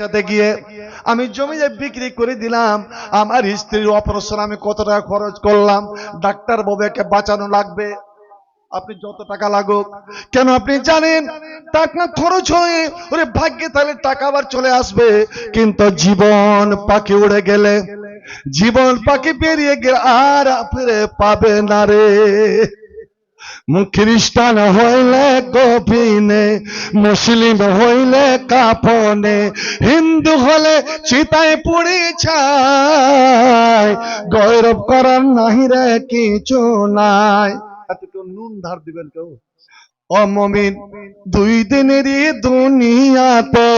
বাঁচাতে গিয়ে আমি জমিতে বিক্রি করে দিলাম। আমার স্ত্রীর অপারেশন আমি কত টাকা খরচ করলাম? ডাক্তার বাবুকে বাঁচানো লাগবে। আপনি যত টাকা লাগুক। কেন আপনি জানেন? টাকা খরচ হয়ে, ওরে ভাগ্যে তাহলে টাকা আবার চলে আসবে। কিন্তু জীবন পাখি উড়ে গেলে, জীবন পাখি পেরিয়ে গেলে আর ফিরে পাবে না রে। খ্রিস্টান হইলে গোপিনে মুসলিম হইলে কাপনে হিন্দু হলে চিতায় পুড়ি ছায়। গৌরব করার নাহি রে কিছু নাই। এতটুকু নুন ধার দিবেন কেউ? অমমিন, দুই দিনের দুনিয়াতে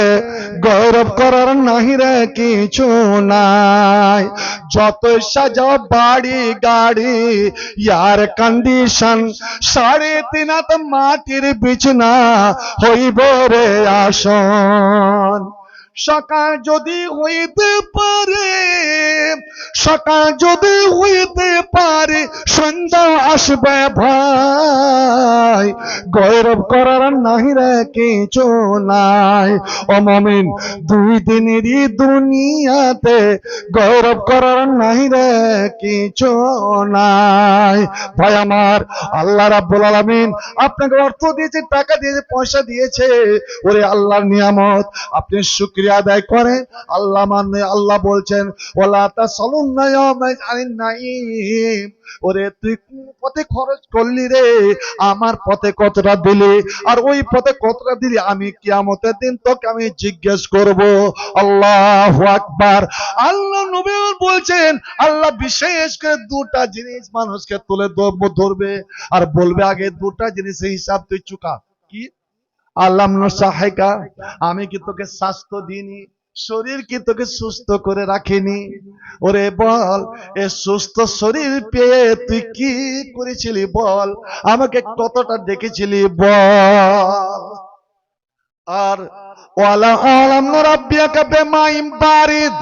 গৌরব করার নাহি রে কিছু নাই। যত সাজা বাড়ি গাড়ি, ইয়ার কন্ডিশন সাড়ে তিনাত মাটির বিছনা হইব রে আসন। সকাল যদি হইতে পারে, সকাল যদি হইতে পারে, সন্ধ্যা আসবে ভাই। গৌরব করার নাহি রে কিছু নাই। অমমিন দুই দিনেরই দুনিয়াতে গৌরব করার নাহি রে কিছু নাই। ভাই আমার, আল্লাহ রাব্বুল আলামিন আপনাকে অর্থ দিয়েছে, টাকা দিয়েছে, পয়সা দিয়েছে। ওরে আল্লাহর নিয়ামত, আপনি শুকরিয়া আদায় করেন আল্লাহ মানে আল্লাহ বলছেন ওলা তা সলুন ওরে, তুই পথে খরচ করলি রে? আমার পথে কতটা দিলি? আর ওই পথে কতটা দিলি? আমি কিয়ামতের দিন তোকে আমি জিজ্ঞেস করব। আল্লাহ আকবার। আল্লাহ নবী বলছেন, আল্লাহ বিশেষ করে দুটা জিনিস মানুষকে তুলে ধরবে। আর বলবে আগে দুটা জিনিসের হিসাব তুই চুকা। কি? আল্লাহ আমি কি তোকে স্বাস্থ্য দিইনি? শরীর কি তোকে সুস্থ করে রাখিনি? ওরে বল, এ সুস্থ শরীর পেয়ে তুই কি করেছিলি বল? আমাকে কতটা দেখেছিলি বল? আর ওয়ালা আলাম রাব্বিয়াকা বিমাইম বারিদ।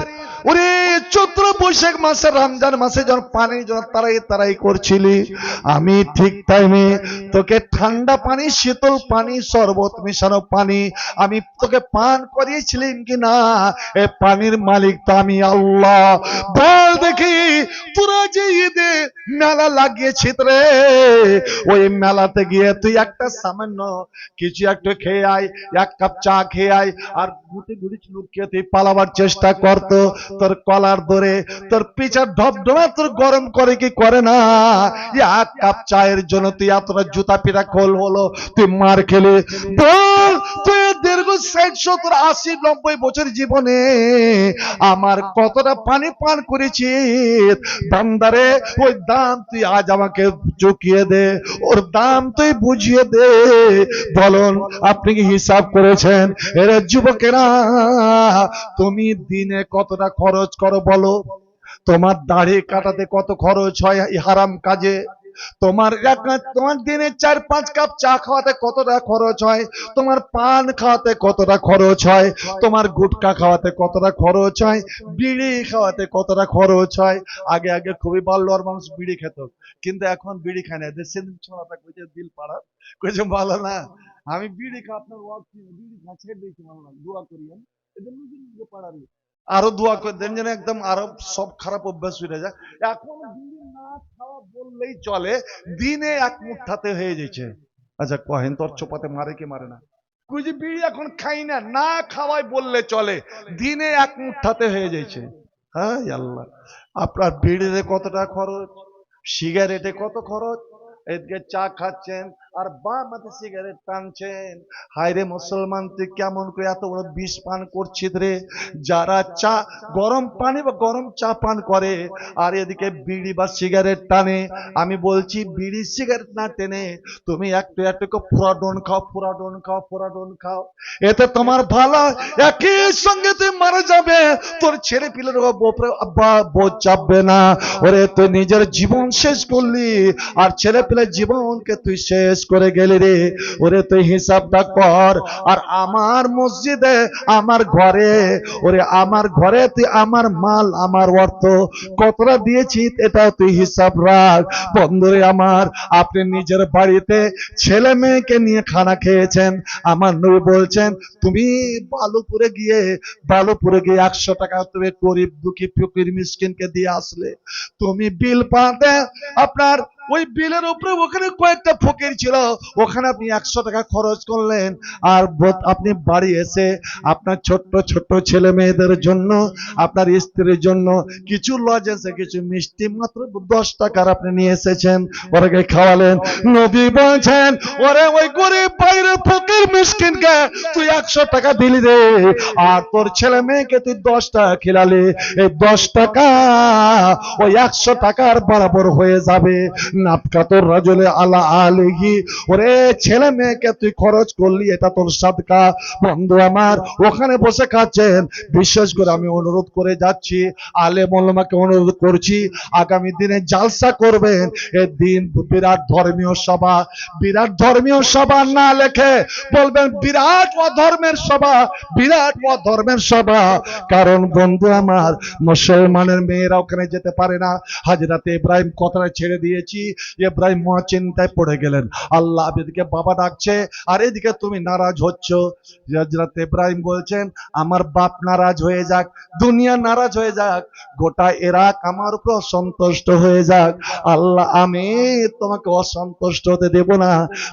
চৈত্র বৈশাখ মাসে, রমজান মাসে যখন তারাই তারাই করছিলি, আমি ঠিক টাইমে তোকে ঠান্ডা পানি, শীতল পানি, শরবত মিশানো পানি, আমি তোকে পান করিয়েছিলাম কি না এ পানির মালিক তো আমি আল্লাহ। বল দেখি তোরা যে ঈদে মেলা লাগিয়েছিস রে। ওই মেলাতে গিয়ে তুই একটা সামান্য কিছু একটু খেয়ে আয়, এক কাপ চা খেয়ে আয়, আর গুটি গুটি চুলুক খেয়ে তুই পালাবার চেষ্টা করতো তোর কলার ধরে তোর পিছার ঢপঢপা তোর গরম করে কি করে না? এক কাপ চায়ের জন্য তুই এতটা জুতা পিটা খোল হলো, তুই মার খেলে। বল, তুই ষাট সত্তর আশি, নব্বই বছর জীবনে আমার কতটা পানি পান করেছিস বান্দারে ওই দাম তুই আজ আমাকে চুকিয়ে দে, ওর দাম তুই বুঝিয়ে দে। বলুন, আপনি কি হিসাব করেছেন? এরা যুবকেরা, তুমি দিনে কতটা খরচ করো বলো? তোমার দাড়ি কাটাতে কত খরচ হয় হারাম কাজে? তোমার তোমার দিনে চার, পাঁচ কাপ চা খাওয়াতে কতটা খরচ হয়? তোমার পান খাওয়াতে কতটা খরচ হয়? তোমার গুটকা খাওয়াতে কতটা খরচ হয়? বিড়ি খাওয়াতে কতটা খরচ হয়? আগে আগে খুবই ভালো আর মানুষ বিড়ি খেত। কিন্তু এখন বিড়ি খায় না। সেদিন ছোড়াটা কইছে, দিল পাড়া। কইছে, ভালো না। আমি বিড়ি খা আপনার শুনে বিড়ি খা ছেড়ে দিয়েছি, ভালো না। দোয়া করিয়েন। এদের নিজে নিজে পাড়ারই আরও দোয়া করে দেন যেন একদম আরও সব খারাপ অভ্যাস হয়ে যায়। এখন বিড়ি না খাওয়া বললেই চলে, দিনে এক মুঠাতে হয়ে যাচ্ছে আচ্ছা কহেন, তোর চোপাতে মারে কি মারে না? কই বিড়ি এখন খাই না না খাওয়াই বললে চলে, দিনে এক মুঠাতে হয়ে যাচ্ছে হ্যাঁ আল্লাহ, আপনার বিড়িতে কতটা খরচ? সিগারেটে কত খরচ? এদিকে চা খাচ্ছেন আর বা মাথে সিগারেট টানছেন। হায় রে মুসলমান, তুই কেমন করে এত বড় বিষ পান করছিস রে? যারা চা, গরম পানি বা গরম চা পান করে, আর এদিকে বিড়ি বা সিগারেট টানে। আমি বলছি, বিড়ি, সিগারেট না টেনে তুমি একটু একটু ফুরাডন খাও ফুরাডন খাও ফুরাডন খাও। এতে তোমার ভালো একই সঙ্গে তুই মারা যাবে। তোর ছেলে পিলের উপরে বা- বোঝ চাপবে না। ওরে, তুই নিজের জীবন শেষ করলি, আর ছেলে পিলের জীবনকে তুই শেষ করে গেলি রে। ওরে তুই হিসাবটা কর। আর আমার মসজিদে, আমার ঘরে, ওরে আমার ঘরে তুই আমার মাল, আমার অর্থ কতটা দিয়েছি এটা তুই হিসাব রাখ। বন্ধুরে আমার, আপনি নিজের বাড়িতে ছেলে মেয়েকে নিয়ে খানা খেয়েছেন। আমার নবী বলছেন, তুমি বালুপুরে গিয়ে বালুপুরে গিয়ে একশো টাকা তুমি গরিব দুঃখী ফকির মিসকিনকে দিয়ে আসলে। তুমি বিল পাতে আপনার ওই বিলের উপরে ওখানে কয়েকটা ফকির ছিল। ওখানে আপনি একশো টাকা খরচ করলেন। আর আপনি বাড়ি এসে আপনার ছোট্ট ছোট্ট ছেলে মেয়েদের জন্য, আপনার স্ত্রীর জন্য কিছু লজেন্সে কিছু মিষ্টি মাত্র দশ টাকার আপনি নিয়ে এসেছেন। ওরাকে খাওয়ালেন। নবী বলছেন, ওরে ওই গরিব বাইরের ফকির মিসকিনকে তুই একশো টাকা দিলি রে। আর তোর ছেলে মেয়েকে তুই দশ টাকা খেলালি। এই দশ টাকা ওই একশো টাকার বরাবর হয়ে যাবে। ওরে ছেলে মেয়েকে তুই খরচ করলি, এটা তোর সাদকা। বন্ধু আমার, ওখানে বসে খাচ্ছেন। বিশেষ করে আমি অনুরোধ করে যাচ্ছি, আলে অনুরোধ করছি, আগামী দিনে জালসা করবেন। দিন বিরাট ধর্মীয় সভা। বিরাট ধর্মীয় সভা না লেখে বলবেন বিরাট অধর্মের সভা, বিরাট অধর্মের সভা। কারণ বন্ধু আমার, মুসলমানের মেয়েরা ওখানে যেতে পারে না। হাজরাতে ইব্রাহিম কথাটা ছেড়ে দিয়েছি। ইব্রাহিম মহা চিন্তায় পড়ে গেলেন। আল্লাহ এদিকে বাবা ডাকছে, আর এদিকে তুমি নারাজ হচ্ছ? হাজরাতে ইব্রাহিম বলছেন, আমার বাপ নারাজ হয়ে যাক, দুনিয়া নারাজ হয়ে যাক, গোটা এরাক আমার উপর অসন্তুষ্ট হয়ে যাক। আল্লাহ, আমি তোমাকে অসন্তুষ্ট হতে দেব না।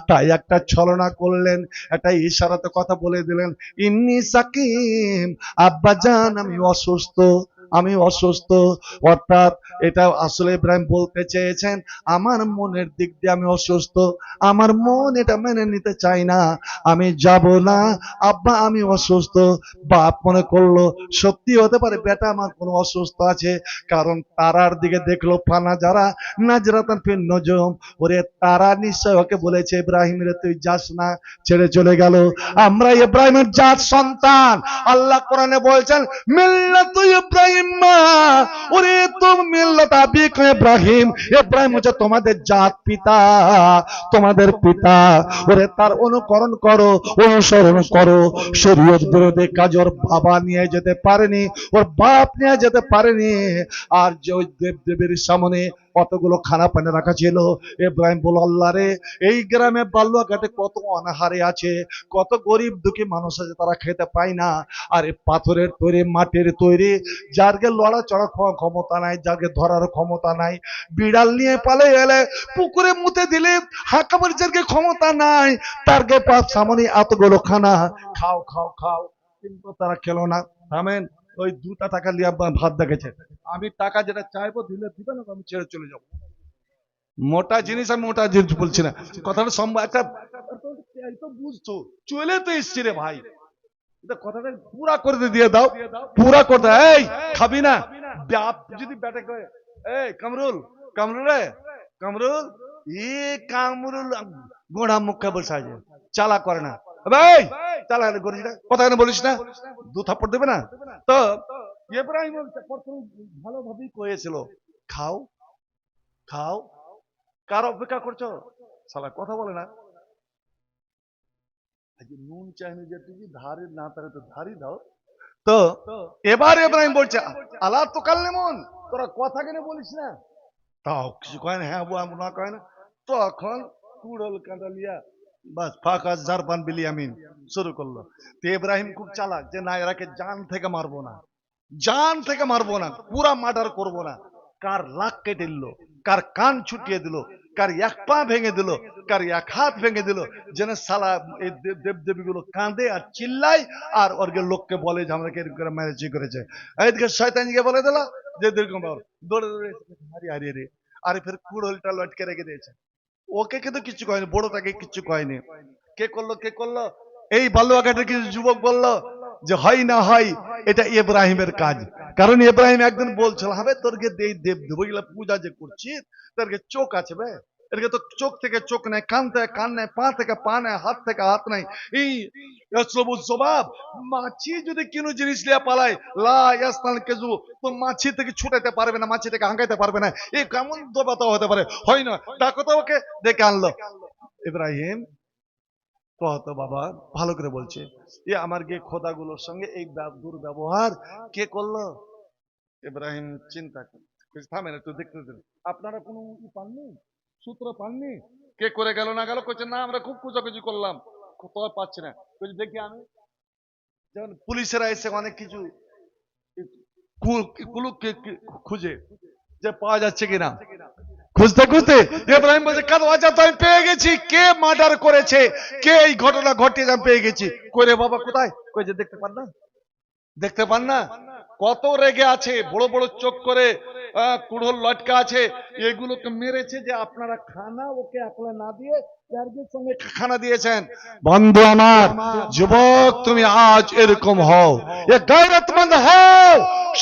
তাই একটা ছলনা করলেন, একটা ইশারাতে কথা বলে দিলেন, ইন্নি সাকিম আব্বাজান আমি অসুস্থ। আমি অসুস্থ। অর্থাৎ এটা আসলে ইব্রাহিম বলতে চেয়েছেন, আমার মনের দিক দিয়ে আমি অসুস্থ, আমার মন এটা মেনে নিতে চাই না, আমি যাব না। আব্বা, আমি অসুস্থ, বাপ মনে করল, সত্যি হতে পারে বেটা আমার কোনো অসুস্থ আছে, কারণ তারার দিকে দেখল ফানা যারা, নাজরাতান ফির নজম, ওরে তারা নিশ্চয় ওকে বলেছে, ইব্রাহিম রে, তুই যাস না, ছেড়ে চলে গেল। আমরা ইব্রাহিমের জাত সন্তান, আল্লাহ কোরআনে বলছেন, মিল্লাত ইব্রাহিম তোমাদের পিতা ওরে, তার অনুকরণ করো, অনুসরণ করো। শরীয়ত বিরোধী কাজ ওর বাবা নিয়ে যেতে পারেনি, ওর বাপ নিয়ে যেতে পারেনি। আর যে ওই দেব দেবীর সামনে কতগুলো খানা পানি রাখা ছিল? ইব্রাহিম বল আল্লাহ রে, এই গ্রামে বাল্যঘাটে কত অনাহারে আছে, কত গরিব দুঃখী মানুষ আছে তারা খেতে পায় না। আর পাথরের তৈরি, মাটির তৈরি, যারকে লড়া চড়া ক্ষমতা নাই, যারকে ধরার ক্ষমতা নাই, বিড়াল নিয়ে পালে এলে পুকুরে মুতে দিলে হাঁকাবার যারকে ক্ষমতা নাই, তারকে পাপ সামনে এতগুলো খানা, খাও খাও খাও, কিন্তু তারা খেলো না। থামেন। ওই দুটা টাকা নিয়ে ভাত দেখেছে। আমি টাকা যেটা চাইব দিলে দিবে না আমি ছেড়ে চলে যাব। মোটা জিনিস আমি মোটা জিনিস বলছি না। কথাটা সম্ভব একটা তো বুঝছ? চলে তো এসছি রে ভাই। কথাটা পুরা করে দিয়ে দাও। পুরা করে দাও। এই, খাবি না। যদি ব্যাটে এই, কামরুল কামরুল কামরুল? ই কামরুল গোড়া মুখে বসে চালা করে না। নুন চাইনি যে তুই ধারে না তারে তো ধারি দাও। তো, এবার ইব্রাহিম বলছে আলা তো কাল্লে মন তোরা কথা কেন বলিস না? তাও কিছু কয় না হ্যাঁ না কয় না। তখন কুড়ল কাঁদালিয়া বাস বিলিয়ামিন শুরু করল। তো খুব চালাক, যে না, এরাকে জান থেকে মারবো না। জান থেকে মারবো না, পুরা মার্ডার করব না। কার কেটে দিল, কার কান ছুটিয়ে দিল, কার এক পা ভেঙে দিল, কার এক হাত ভেঙে দিল, যেন সালা এই দেবদেবী গুলো কাঁদে আর চিল্লাই আর ওরকে লোককে বলে যে আমাকে এরকম করে ম্যারেজ করেছে। এদিকে শয়তানিকে বলে দিল, যে ব্যাপার। দৌড়ে দৌড়ে, হারিয়ে হারিয়ে রে আরে ফের কুড়োলটা লটকে রেখে দিয়েছে। ওকে কিন্তু কিছু কয়নি, বড়টাকে কিছু কয়নি। কে করল কে করল? এই বালুয়াঘাটের কিছু যুবক বলল যে, হয় না হয়, এটা ইব্রাহিমের কাজ। কারণ ইব্রাহিম একদিন বলছিল, হবে, তোরকে দেব দেবো। পূজা যে করছিস, তোরকে চোখ আছে, বে। এরকে তো চোখ থেকে চোখ নেই কান থেকে কান নেই পা থেকে পা নেই হাত থেকে হাত নাই। এই সবুজ জবাব মাছি যদি কোনো জিনিস লিয়া পালায় লা ইয়াসনাল কেজু তো মাছি থেকে ছুটাতে পারবে না মাছি থেকে হাঁকাইতে পারবে না। এই কেমন দেবতা হতে পারে? হয় না ডাকো তো ওকে ডেকে আনলো। ইব্রাহিম কত বাবা ভালো করে বলছে এ আমার গিয়ে খোদাগুলোর সঙ্গে এই দুর্ব্যবহার কে করল? ইব্রাহিম চিন্তা করে বলছে, থামেন একটু দেখতে আপনারা কোনো পাননি? সূত্র পাননি? কে করে গেল না গেল করছে না আমরা খুব খোঁজাখুঁজি করলাম। আর পাচ্ছি না। বলছে দেখি আমি। যেমন পুলিশেরা এসে অনেক কিছু খুঁজে যে পাওয়া যাচ্ছে কিনা। খুঁজতে খুঁজতে ইব্রাহিম বলছে কেন আচ্ছা তো আমি পেয়ে গেছি কে মার্ডার করেছে কে এই ঘটনা ঘটিয়ে আমি পেয়ে গেছি? করে বাবা কোথায়? কই যে দেখতে পান না। দেখতে পান না? কত রেগে আছে বড় বড় চোখ করে কুড়োল লটকা আছে। এগুলোকে মেরেছে যে আপনারা খানা ওকে একলা না দিয়ে সঙ্গে খানা দিয়েছেন। বন্ধু আমার যুবক তুমি আজ এরকম হও। এ গায়রতমন্দ হও।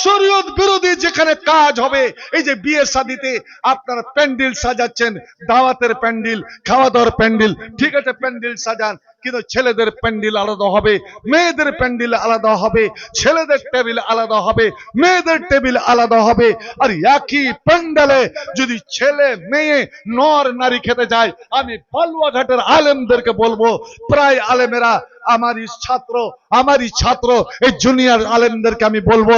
শরীয়ত বিরোধী যেখানে কাজ হবে এই যে বিয়ে শাদিতে আপনারা প্যান্ডেল সাজাচ্ছেন দাওয়াতের প্যান্ডেল খাওয়া দাওয়ার প্যান্ডেল ঠিক আছে প্যান্ডেল সাজান কিন্তু ছেলেদের প্যান্ডেল আলাদা হবে মেয়েদের প্যান্ডেল আলাদা হবে ছেলেদের টেবিল আলাদা হবে মেয়েদের টেবিল আলাদা হবে। আর একই প্যান্ডেলে যদি ছেলে মেয়ে নর নারী খেতে যায় আমি বালুয়াঘাটের আলেমদেরকে বলব প্রায় আলেমেরা আমারই ছাত্র আমারই ছাত্র, এই জুনিয়র আলেমদেরকে আমি বলব,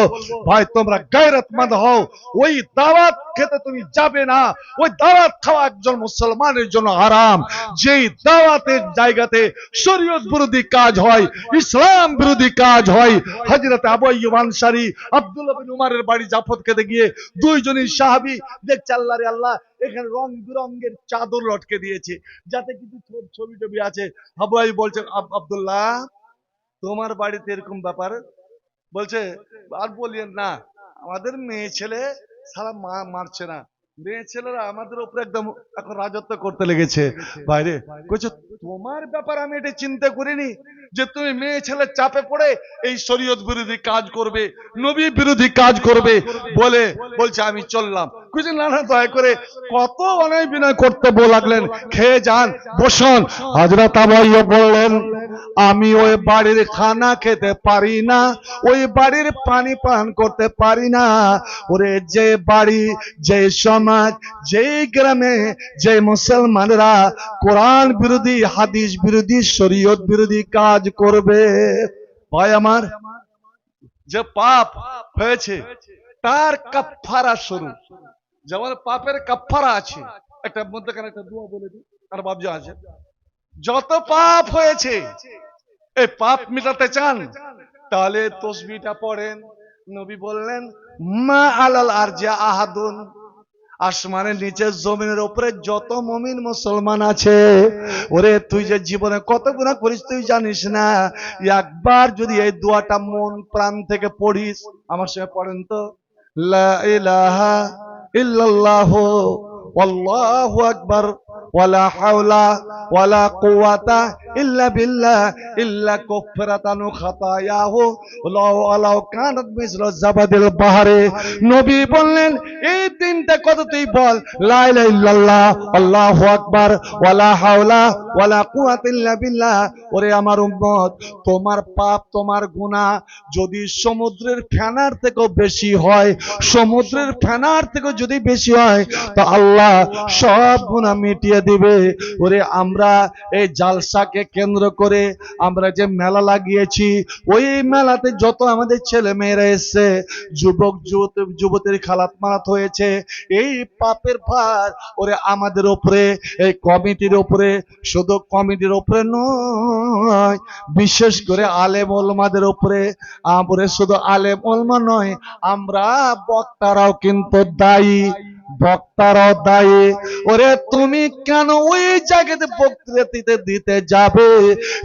ভাই, তোমরা গায়রতমন্দ হও, ওই দাওয়াত খেতে তুমি যাবে না, ওই দাওয়াত খাওয়া একজন মুসলমানের জন্য হারাম, যেই দাওয়াতের জায়গাতে শরীয়ত বিরোধী কাজ হয়, ইসলাম বিরোধী কাজ হয়, হযরত আবু আইয়ুব আনসারী, আব্দুল্লাহ বিন উমারের বাড়ি জাফত খেতে গিয়ে দুইজনই সাহাবী দেখছে আল্লাহ রে আল্লাহ এখানে রং বেরঙ্গের চাদর লটকে দিয়েছে। যাতে কিছু ছবি- টবি আছে। হাবুয়াই বলছে আব্দুল্লাহ, তোমার বাড়িতে এরকম ব্যাপার? বলছে, আর বলিয়েন না। আমাদের মেয়ে ছেলে সারা মা, মারছে না। মেয়ে ছেলেরা আমাদের উপরে একদম এখন রাজত্ব করতে লেগেছে। বাইরে। বলছে তোমার ব্যাপার আমি এটা চিন্তা করিনি যে তুমি মেয়ে ছেলে চাপে পড়ে এই শরীয়ত বিরোধী কাজ করবে নবী বিরোধী কাজ করবে বলে বলছে আমি চললাম। বুঝলেন না না দয়া করে কত অনয় বিনয় করতে লাগলেন। খেয়ে যান বসুন। হজরত আবাইয়া বললেন আমি ওই বাড়ির খানা খেতে পারি না, ওই বাড়ির পানি পান করতে পারি না। ওরে যে বাড়ি, যে সমাজ, যে গ্রামে, যে মুসলমানরা কোরআন বিরোধী, হাদিস বিরোধী, শরীয়ত বিরোধী কাজ করবে। ভাই আমার, যে পাপ হয়েছে, তার কাফারা শুরু। যেমন পাপের কাফারা আছে। একটা মধ্যখানে একটা দোয়া বলে দিই আর বাবজা আছে। যত পাপ হয়েছে এই পাপ মিটাতে চান, তাহলে তসবিটা পড়েন। নবী বললেন, মা আলাল আরজা আহাদুন। আসমানের নিচে জমিনের উপরে যত মমিন মুসলমান আছে, ওরে তুই যে জীবনে কত গুণা করিস, তুই জানিস না। একবার যদি এই দোয়াটা মন প্রাণ থেকে পড়িস, আমার সঙ্গে পড়েন তো। লা ইলাহা ইল্লাল্লাহ ওয়াল্লাহু আকবার। ওয়ালা হাওলা ওয়ালা কুওয়াতা ইল্লা বিল্লাহ, ইল্লা কুফরাতানু খাতায়াহু। কানাত মিসল জাবাদিল বাহারে। নবী বললেন, এই তিনটা বল। লা ইলাহা ইল্লাল্লাহ, আল্লাহু আকবার, ওয়ালা হাওলা, ওয়ালা ইল্লা বিল্লাহ। ওরে আমার উম্মত, তোমার পাপ, তোমার গুনাহ যদি সমুদ্রের ফেনার থেকেও বেশি হয়, সমুদ্রের ফেনার থেকেও যদি বেশি হয়, তো আল্লাহ সব গুনাহ মিটিয়ে দিবে। ওরে আমরা এই জালসাকে কেন্দ্র করে আমরা যে মেলা লাগিয়েছি, ওই মেলাতে যত আমাদের ছেলে মেয়েরা এসছে, যুবক, যুবতী, যুবতীর খালাত মারাত হয়েছে, এই পাপের ভার ওরে আমাদের ওপরে, এই কমিটির ওপরে, শুধু কমিটির ওপরে নয়, বিশেষ করে আলেম ওলমাদের ওপরে, আমরা শুধু আলেম ওলমা নয়, আমরা বক্তারাও কিন্তু দায়ী। বক্তারাও দায়ী, ওরে তুমি কেন ওই জায়গাতে বক্তৃতা দিতে দিতে যাবে?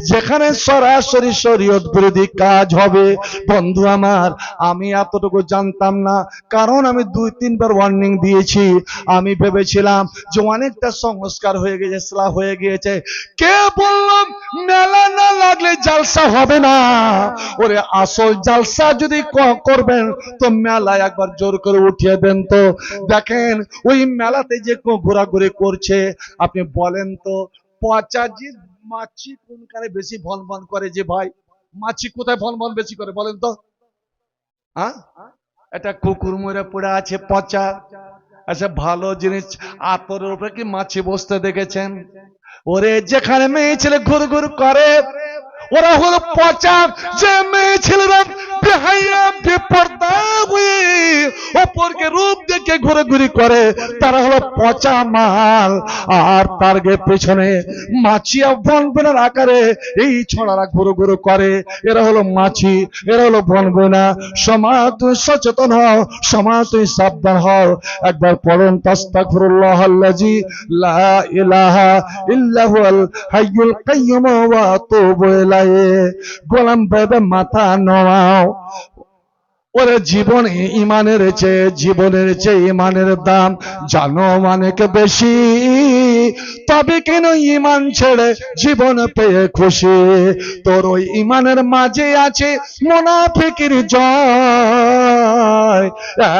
যেখানে সরাসরি শরীয়ত বিরোধী কাজ হবে। বন্ধু আমার, আমি এতটুকু জানতাম না, কারণ আমি দুই, তিনবার ওয়ার্নিং দিয়েছি। আমি ভেবেছিলাম যে অনেকটা সংস্কার হয়ে গেছে ইসলাম হয়ে গিয়েছে। কে বললাম, মেলা না লাগলে জালসা হবে না? ওরে আসল জালসা যদি করবেন, তো মেলায় একবার জোর করে উঠিয়ে দেন তো। দেখেন ওই মেলাতে যে ঘোরাঘুরি করছে, আপনি বলেন তো পচাজি মাছি কোনখানে বেশি ভন ভন করে যে ভাই? মাছি কোথায় ভন ভন বেশি করে বলেন তো? হ্যাঁ একটা কুকুর মরে পড়ে আছে পচা। আচ্ছা ভালো জিনিস, আতরের উপরে কি মাছি বসতে দেখেছেন? ওরে, যেখানে মেয়ে ছেলে ঘুর ঘুর করে ওরা হলো পচা যে মেয়ে ছেলেরা বেহাইয়া, বেপর্দা হয়ে অপরকে রূপ দেখে ঘুরে ঘুরি করে। তারা হলো পচা মাল। আর তার পেছনে মাছিয়া বনবনের আকারে এই ছড়ারা ঘুরু ঘুরু করে। এরা হলো মাছি, এরা হলো বনবনা। সমাজ তুই সচেতন হও সমাজ তুই সাবধান হও একবার পড়ুন তাস্তাগফিরুল্লাহ আল্লাজি, লা ইলাহা ইল্লা হুয়াল হাইয়ুল কাইয়্যুম ওয়া আতুবু ইলাইহি। গোলাম বেবে মাথা নোয়াও ওরে জীবন ইমানের চেয়ে, জীবনের চেয়ে ইমানের দাম জানো অনেক বেশি। তবে কেন ইমান ছেড়ে জীবন পেয়ে খুশি? তোর ওই ইমানের মাঝে আছে মোনাফিকির জয়।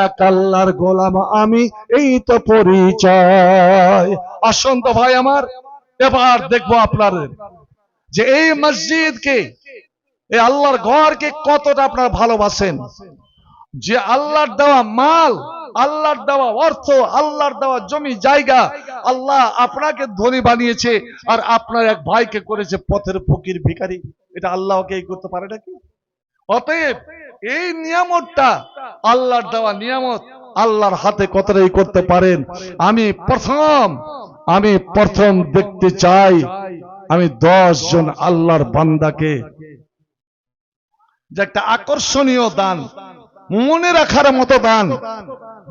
এক আল্লাহর গোলাম আমি, এই তো পরিচয়। আসন্ত ভাই আমার, এবার দেখব আপনাদের। যে এই মসজিদকে, এই আল্লাহর ঘরকে কতটা আপনারা ভালোবাসেন? যে আল্লাহর দেওয়া মাল, আল্লাহর দেওয়া অর্থ, আল্লাহর দেওয়া জমি, জায়গা, আল্লাহ আপনাকে ধনী বানিয়েছে আর আপনার এক ভাইকে করেছে পথের ফকির ভিখারি। এটা আল্লাহকে এই করতে পারে নাকি? অতএব এই নিয়ামতটা, আল্লাহর দেওয়া নিয়ামত আল্লাহর হাতে কতটাই করতে পারেন? আমি প্রথম আমি প্রথম দেখতে চাই আমি দশ জন আল্লাহর বান্দাকে যে একটা আকর্ষণীয় দান মনে রাখার মতো দান।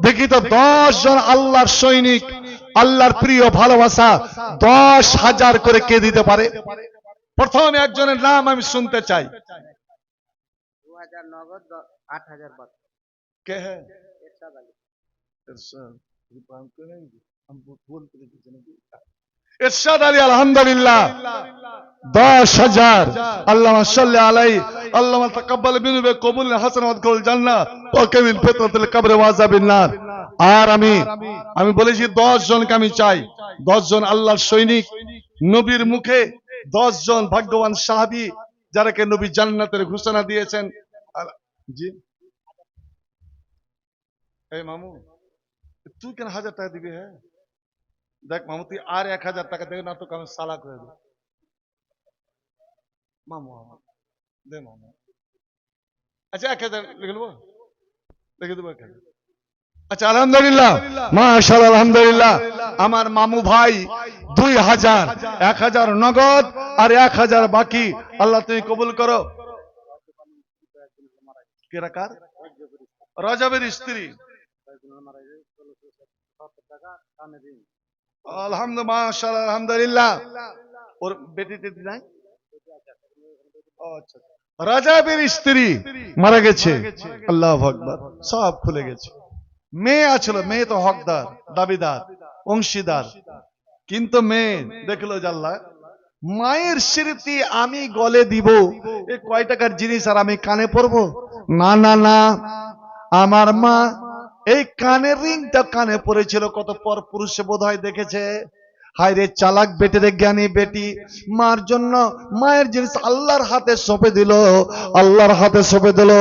দেখি তো দশ জন আল্লাহর সৈনিক আল্লাহর প্রিয় ভালোবাসা দশ হাজার করে কে দিতে পারে? প্রথম একজনের নাম আমি শুনতে চাই। দু হাজার নগদ আট হাজার কে হ্যাঁ এরশাদ আলী ইরশাদ আলী, আলহামদুলিল্লাহ। দশ হাজার। আল্লাহ আলাই আল্লাহ তাকাব্বাল মিনহু কবুল হাসান কবর ওয়া নার। আর আমি আমি বলেছি দশ জনকে আমি চাই। দশ জন আল্লাহর সৈনিক, নবীর মুখে দশ জন ভাগ্যবান সাহাবী, যারাকে নবী জান্নাতের ঘোষণা দিয়েছেন। জি। এই মামু, তুই কেন হাজার টাকা দিবি হ্যাঁ? দেখ মামু তুই আর এক হাজার টাকা দেবে না তোকে আমি সালাক হয়ে দেবো। মামু আমার দে মামু। আচ্ছা এক হাজার লিখে দেবো লিখে দেবো এক হাজার। আচ্ছা আলহামদুলিল্লাহ। মাশাল আলহামদুলিল্লাহ। আমার মামু ভাই দুই হাজার এক হাজার নগদ আর এক হাজার বাকি। আল্লাহ তুমি কবুল করো। কেরা। কার রজবের স্ত্রী। আলহামদুলিল্লাহ ওর বেটি টেটি নাই? আচ্ছা। রাজাবের স্ত্রী মারা গেছে। আল্লাহ আকবার। সব খুলে গেছে। মেয়ে আছিল মেয়ে তো হকদার দাবিদার অংশীদার। কিন্তু মেয়ে দেখল আল্লাহ মায়ের স্মৃতি আমি গলে দিব। এ কয় টাকার জিনিস আর আমি কানে পরবো না না না। আমার মা এই কানের রিংটা কানে পড়েছিল, কত পর পুরুষে বোধ হয় দেখেছে। হায় রে চালাক রে জ্ঞানী বেটি, মার জন্য মায়ের জিনিস আল্লাহর হাতে সঁপে দিল, আল্লাহর হাতে সঁপে দিল।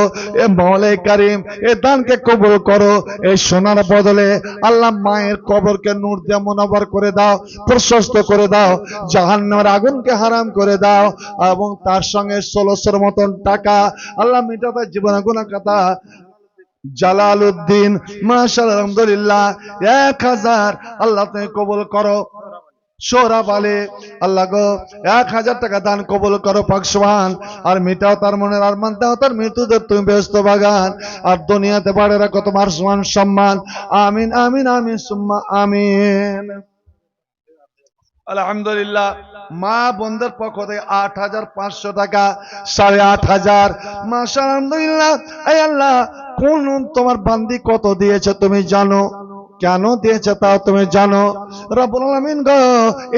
এ মৌলে কারিম, এ দানকে কবর করো এই সোনার বদলে আল্লাহ মায়ের কবরকে নূর দিয়ে মনোবর করে দাও, প্রশস্ত করে দাও জাহান্নার আগুনকে হারাম করে দাও এবং তার সঙ্গে ষোলোশোর মতন টাকা আল্লাহ মিটাতে জীবন গুণা কথা জালালউদ্দিন মাশাল আলহামদুলিল্লাহ, এক হাজার, আল্লাহ তুমি কবুল করো। সোহরাব আলী, আল্লাহ গো, এক হাজার টাকা দান কবুল করো পাকসমান আর মিটাও তার মনের আরমান দাও তার মৃত্যুদের তুমি ব্যস্ত বাগান। আর দুনিয়াতে বাড়ে রাখো তোমার সমান সম্মান। আমিন আমিন আমিন, সুম্মা, আমিন। আলহামদুলিল্লাহ, মা বন্ধের পক্ষ থেকে আট হাজার পাঁচশো টাকা, সাড়ে আট হাজার। মাসা আলহামদুলিল্লাহ আল্লাহ কোন তোমার বান্দি কত দিয়েছে তুমি জানো? কেন দিয়েছে তাও তুমি জানো? রব্বুল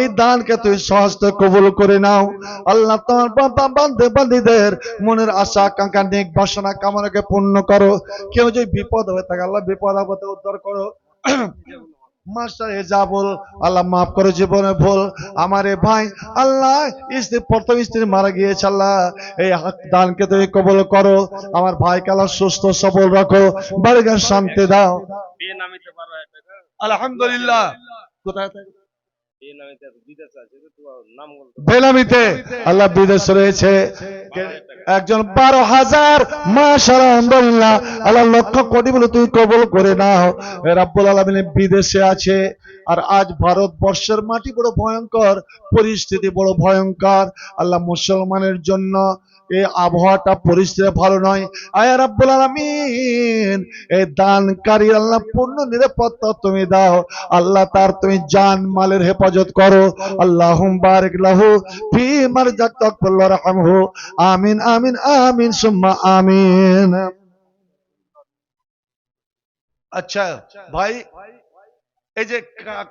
এই দানকে তুই সহজে কবুল করে নাও। আল্লাহ তোমার বান্দে বান্দিদের মনের আশা, আকাঙ্ক্ষা, নেক বাসনা, কামনাকে পূর্ণ করো। কেউ যদি বিপদ হয়ে থাকে, আল্লাহ বিপদ আপদে উদ্ধার করো। মাস্টার যা বল আল্লাহ মাফ করো জীবনে ভুল। আমার ভাই আল্লাহ স্ত্রী প্রথম স্ত্রী মারা গিয়েছে আল্লাহ। এই দানকে তুমি কবল করো। আমার ভাইকে আল্লাহ সুস্থ সবল রাখো। বাড়িঘর শান্তি দাও। আলহামদুলিল্লাহ। কোথায় বেলামিতে আল্লাহ বিদেশ রয়েছে। একজন বারো হাজার আলহামদুলিল্লাহ, আল্লাহ লক্ষ কোটি বলে তুই কবল করে নাও। রাব্বুল আলমিন বিদেশে আছে, আর আজ ভারতবর্ষের মাটি বড় ভয়ঙ্কর, পরিস্থিতি বড় ভয়ঙ্কর। আল্লাহ মুসলমানের জন্য এই আবহাওয়াটা পরিস্থিতি ভালো নয়। আয়া রাব্বুল আলামিন এই দানকারী আল্লাহ পূর্ণ নিরাপত্তা তুমি দাও। আল্লাহ তার তুমি জান মালের হেফাজত করো। আল্লাহুম বারিক লাহু ফি মারজাকাক রাহমহু। আমিন আমিন আমিন, সুম্মা আমিন। আচ্ছা ভাই, এই যে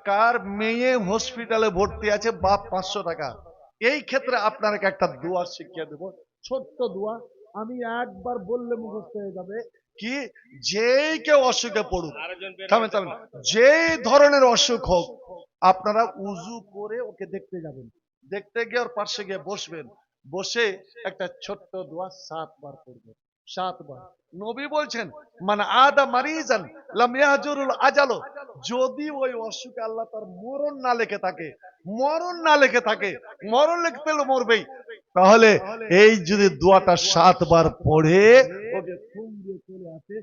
কার মেয়ে হসপিটালে ভর্তি আছে, বাপ পাঁচশো টাকা। এই ক্ষেত্রে আপনাকে একটা দোয়া শিখিয়ে দেবো। ছোট্ট দোয়া আমি একবার বললে মুখস্থ হয়ে যাবে। কি? যেই কেউ অসুখে পড়ুক। থামেন থামেন। পারে। ধরনের অসুখ হোক আপনারা উজু করে ওকে দেখতে যাবেন। দেখতে গিয়ে ওর পাশে গিয়ে বসবেন। বসে একটা ছোট্ট দোয়া সাতবার পড়বেন। সাতবার। নবী বলছেন মানে আদা মারিজান লাম ইয়াজুরুল আজালো। যদি ওই অসুখে আল্লাহ তার মরণ না লেখে থাকে মরণ না লেখে থাকে মরণ লিখতে মরবেই। তাহলে এই যদি দোয়াটা সাতবার পড়ে ওকে দিয়ে চলে আসে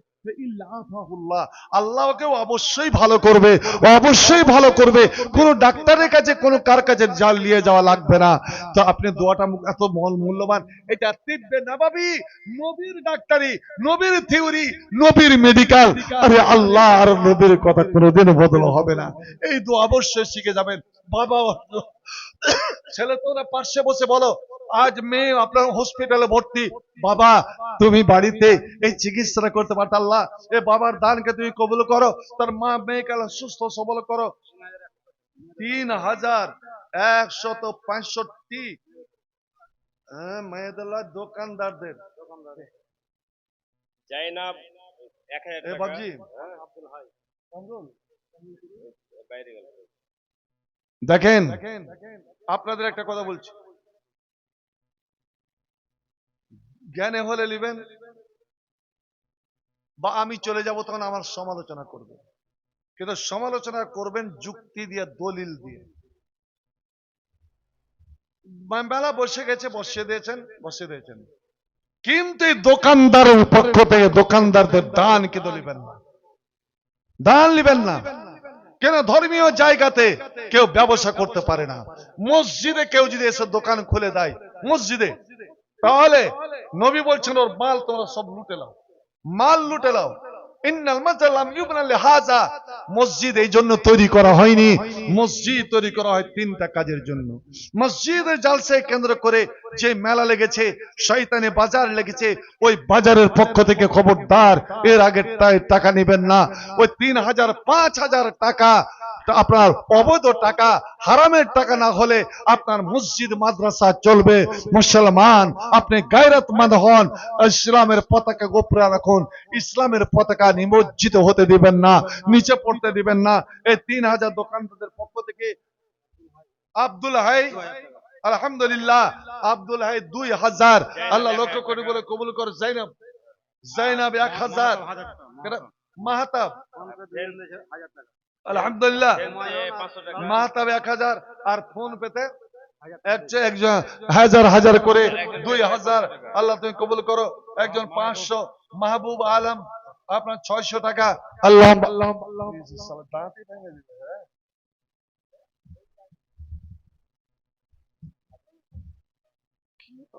অবশ্যই ভালো করবে অবশ্যই ভালো করবে। কোন ডাক্তারের কাছে কোন কার কাছে জাল নিয়ে যাওয়া লাগবে না। তো আপনি দোয়াটা এত মূল- মূল্যবান এটা তিব্বে নাবাবি নবীর ডাক্তারি নবীর থিওরি নবীর মেডিকেল আরে আল্লাহ আর নবীর কথা কোনোদিন বদল হবে না। এই দোয়া অবশ্যই শিখে যাবেন। বাবা ছেলে তোরা পার্শ্বে বসে বলো আজ মেয়ে আপনার হসপিটালে ভর্তি। বাবা তুমি বাড়িতে এই চিকিৎসাটা করতে পারত আল্লাহ। এ বাবার দানকে তুমি কবুল করো তার মা মেয়েকে সুস্থ সবল করো। তিন হাজার একশত পঁয়ষট্টি হ্যাঁ মেয়েদুল্লাহ দোকানদারদের। জাইনাব এক হাজার বাবজি হ্যাঁ, বাইরে গেল। দেখেন। আপনাদের একটা কথা বলছি। জ্ঞানে হলে নিবেন বা আমি চলে যাব তখন আমার সমালোচনা করবে। কিন্তু সমালোচনা করবেন যুক্তি দিয়ে, দলিল দিয়ে। মেলা বসে গেছে, বসিয়ে দিয়েছেন বসিয়ে দিয়েছেন। কিন্তু এই দোকানদারের পক্ষ থেকে দোকানদারদের দান কিন্তু নেবেন না। দান নেবেন না। কেন ধর্মীয় জায়গাতে কেউ ব্যবসা করতে পারে না? মসজিদে কেউ যদি এসে দোকান খুলে দেয়, মসজিদে? তাহলে নবী বলছেন, ওর মাল তোমরা সব লুটে নাও। মাল লুটে মাজালাম মসজিদ এই জন্য তৈরি করা হয়নি। মসজিদ তৈরি করা হয় তিনটা কাজের জন্য। মসজিদের জালসে কেন্দ্র করে যে মেলা লেগেছে, শয়তানে বাজার লেগেছে, ওই বাজারের পক্ষ থেকে খবরদার, এর আগে টাকা নেবেন না। ওই তিন হাজার, পাঁচ হাজার টাকা, আপনার অবৈধ টাকা, হারামের টাকা না হলে আপনার মসজিদ, মাদ্রাসা চলবে। মুসলমান, আপনি গায়রতমন্দ হন, ইসলামের পতাকা গোপরা রাখুন। ইসলামের পতাকা নিমজ্জিত হতে দিবেন না, নিচে পড়তে দিবেন না। এই তিন হাজার দোকানদারদের পক্ষ থেকে আব্দুল হাই আলহামদুলিল্লাহ, আব্দুল হাই দুই হাজার। আল্লাহ লক্ষ্য করে বলে কবুল কর, জাইনাব। জাইনাব এক হাজার। মাহাতাব। আলহামদুলিল্লাহ। মাহাতাব এক হাজার, আর ফোন পেতে হাজার হাজার করে দুই হাজার। আল্লাহ তুমি কবুল করো। একজন পাঁচশো মাহবুব আলম, আপনার ছয়শো টাকা। আল্লাহ আল্লাহ আল্লাহ আল্লাহ বারিক লাহু ফি মারজা তকফল রহম আমিন সুমান আসান দু হাজার টাকা একটু বলেন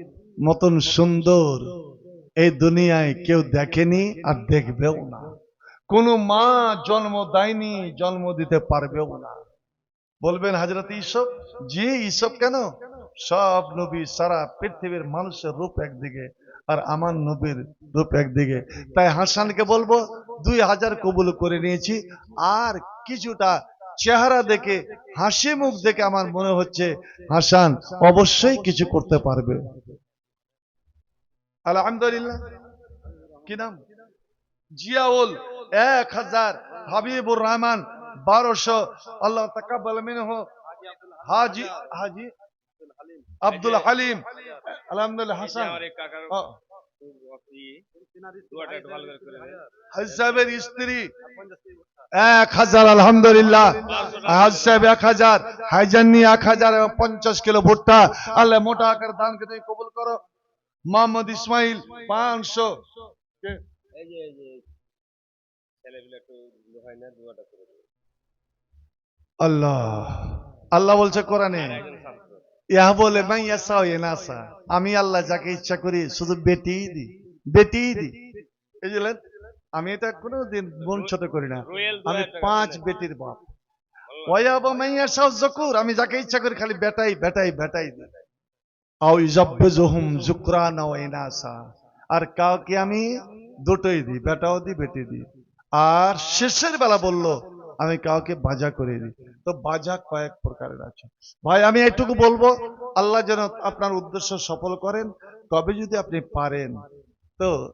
মতন সুন্দর। এই দুনিয়ায় কেউ দেখেনি আর দেখবেও না। কোন মা জন্ম দেয়নি, জন্ম দিতে পারবেও না। বলবেন হাজরত ইসব জি ইসব কেন? সব নবী, সারা পৃথিবীর মানুষের রূপ একদিকে আর আমার নবীর রূপ একদিকে। তাই হাসানকে বলব, দুই হাজার কবুল করে নিয়েছি। আর কিছুটা চেহারা দেখে, হাসি মুখ দেখে আমার মনে হচ্ছে, হাসান অবশ্যই কিছু করতে পারবে। আলহামদুলিল্লাহ। কি নাম? জিয়াউল এক হাজার হাবিবুর রহমান বারোশো। আল্লাহ তাকাব্বাল মিনহু। হাজি হাজি আব্দুল হালিম। আলহামদুলিল্লাহ হাসান। সাহেবের স্ত্রী এক হাজার আলহামদুলিল্লাহ। হাজ সাহেব এক হাজার হাইজান্নি এক হাজার এবং পঞ্চাশ কিলো ভুট্টা। আল্লাহ মোটা আকার দানকে তুমি কবুল করো। মোহাম্মদ ইসমাইল পাঁচশো। আল্লাহ। আল্লাহ বলছে কোরআনে ইহা বলে মাই ইয়াসা ও ইনাসা আমি আল্লাহ যাকে ইচ্ছা করি শুধু বেটি দি বেটি দি এই যে লেন, আমি এটা কোনো দিন মন ছোট করি না। আমি পাঁচ বেটির বাপ। আমি যাকে ইচ্ছা করি খালি বেটাই বেটাই বেটাই দিই। আর কাউকে আমি দুটোই দিই, বেটাও দিই, বেটি দিই। আর শেষের বেলা বলল, আমি কাউকে বাজা করে দিই। তো বাজা কয়েক প্রকারের আছে। ভাই, আমি এইটুকু বলব, আল্লাহ যেন আপনার উদ্দেশ্য সফল করেন। তবে যদি আপনি পারেন, তো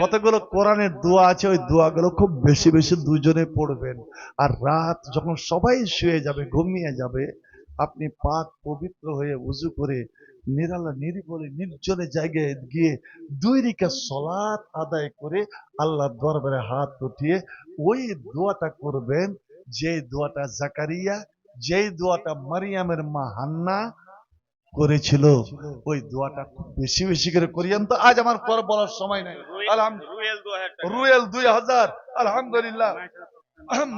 কতগুলো কোরআনের দোয়া আছে, ওই দোয়াগুলো খুব বেশি বেশি দুজনে পড়বেন। আর রাত যখন সবাই শুয়ে যাবে, ঘুমিয়ে যাবে, আপনি পাক পবিত্র হয়ে উজু করে নিরালা নিরিবলে নির্জনে জায়গায় গিয়ে দুই রিকা সলাৎ আদায় করে আল্লাহ দরবারে হাত উঠিয়ে ওই দোয়াটা করবেন যে দোয়াটা জাকারিয়া যেই দোয়াটা মারিয়ামের মা হান্না করেছিল ওই দোয়াটা খুব বেশি বেশি করে করিয়েন তো। আজ আমার পর বলার সময় নাই। রুয়েল দুই হাজার। আলহামদুলিল্লাহ।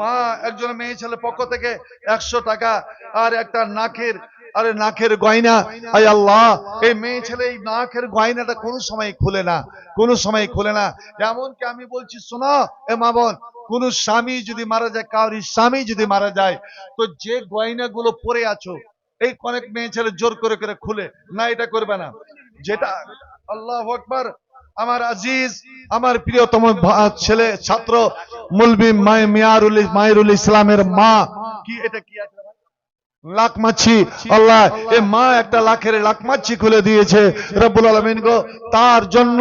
মা একজন মেয়ে ছেলে পক্ষ থেকে একশো টাকা আর একটা নাকের আরে নাকের গয়না। আই আল্লাহ, এই মেয়ে ছেলে এই নাকের গয়নাটা কোনো সময় খুলে না, কোনো সময় খুলে না। এমনকি আমি বলছি, শোনো এ মা বোন, কোন স্বামী যদি মারা যায় কাউরি স্বামী যদি মারা যায়, তো যে গয়নাগুলো পরে আছো, এই অনেক মেয়ে ছেলে জোর করে করে খুলে, না, এটা করবে না। যেটা, আল্লাহ আকবার, আমার আজিজ, আমার প্রিয়তম ছেলে, ছাত্র, মুলবি মায় মিয়ারুল ইসলামের মা, কি, এটা কি আছে লাখ মাছি আল্লাহ, এ মা একটা লাখের লাখ মাছি খুলে দিয়েছে। রব্বুল আলমিন গো, তার জন্য